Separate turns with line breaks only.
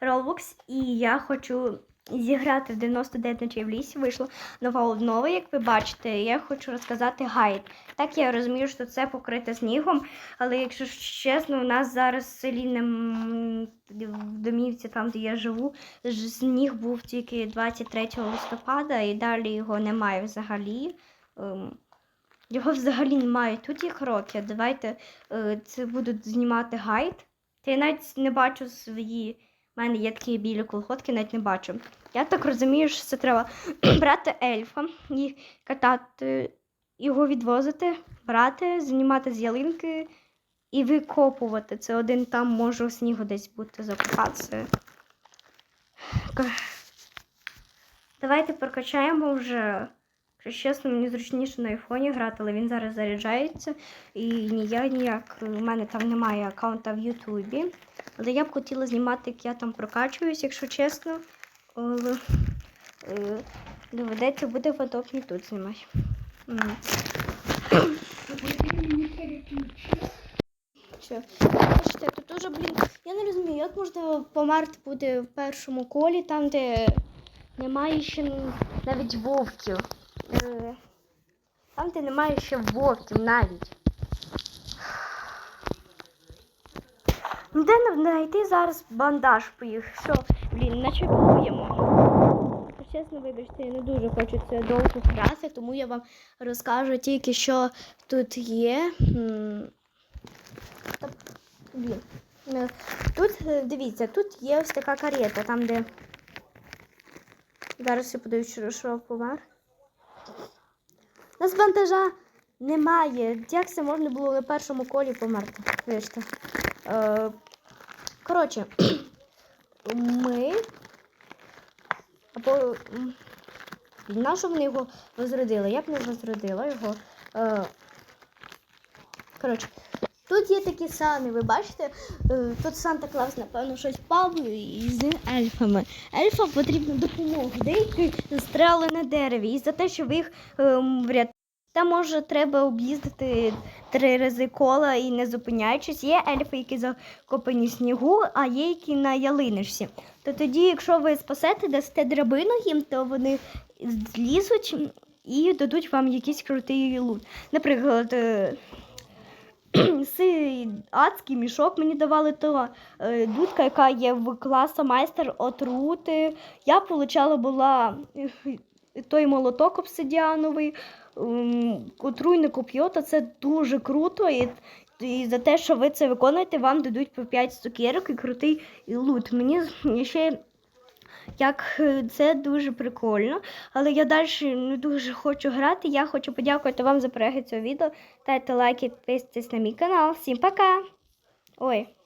Roblox, і я хочу зіграти в 99 ночей в лісі. Вийшла нова обнова, як ви бачите. Я хочу розказати гайд. Так я розумію, що це покрите снігом, але якщо чесно, у нас зараз в селі нем- в домівці, там де я живу, сніг був тільки 23 листопада, і далі його немає взагалі. Ем, Його взагалі немає. Тут їх роки. Давайте е, це будуть знімати гайд. Та я навіть не бачу свої. У мене є такі білі колготки, навіть не бачу. Я так розумію, що це треба брати ельфа і катати, його відвозити, брати, знімати з ялинки і викопувати. Це один там може у снігу десь бути закопатися. Давайте прокачаємо вже. Чесно, мені зручніше на айфоні грати, але він зараз заряджається. І ні, я ніяк, у мене там немає аккаунта в Ютубі. Але я б хотіла знімати, як я там прокачуюсь, якщо чесно. Е, доведеться буде фоток не тут знімати. Бачите, тут дуже, блін, я не розумію, як можна померти буде в першому колі, там, де немає ще навіть вовків. Е, Там, де немає ще вовків навіть. Ну, Де знайти зараз бандаж по їх? Що, блін, начекуємо. Чесно, вибачте, я не дуже хочу це довго грати, тому я вам розкажу тільки, що тут є. Е, Тут, е, дивіться, тут є ось така карета, там, де. Зараз я подивлюсь, що помер. Нас бандажа немає. Як це можна було на першому колі померти? Вибачте. Е, коротше, ми. Або. На вони його возродили? Я б не возродила його. Е, коротше, тут є такі сани, ви бачите? Е, тут Санта Клаус, напевно, щось впав і з ельфами. Ельфам потрібна допомога. Деякі застряли на дереві. І за те, що ви їх ем, врятували. Та може треба об'їздити три рази кола і не зупиняючись. Є ельфи, які закопані в снігу, а є які на ялинишці. То тоді, якщо ви спасете, дасте драбину їм, то вони злізуть і дадуть вам якийсь крутий лут. Наприклад, е, адський мішок мені давали то е, дудка, яка є в класа майстер отрути. Я получала була е, той молоток обсидіановий, отруйне коп'є, то це дуже круто. І, і за те, що ви це виконуєте, вам дадуть по 5 цукерок і крутий лут. Мені ще як е, це дуже прикольно, але я далі не дуже хочу грати. Я хочу подякувати вам за перегляд цього відео. Ставте лайки, підписуйтесь на мій канал. Всім пока! Ой.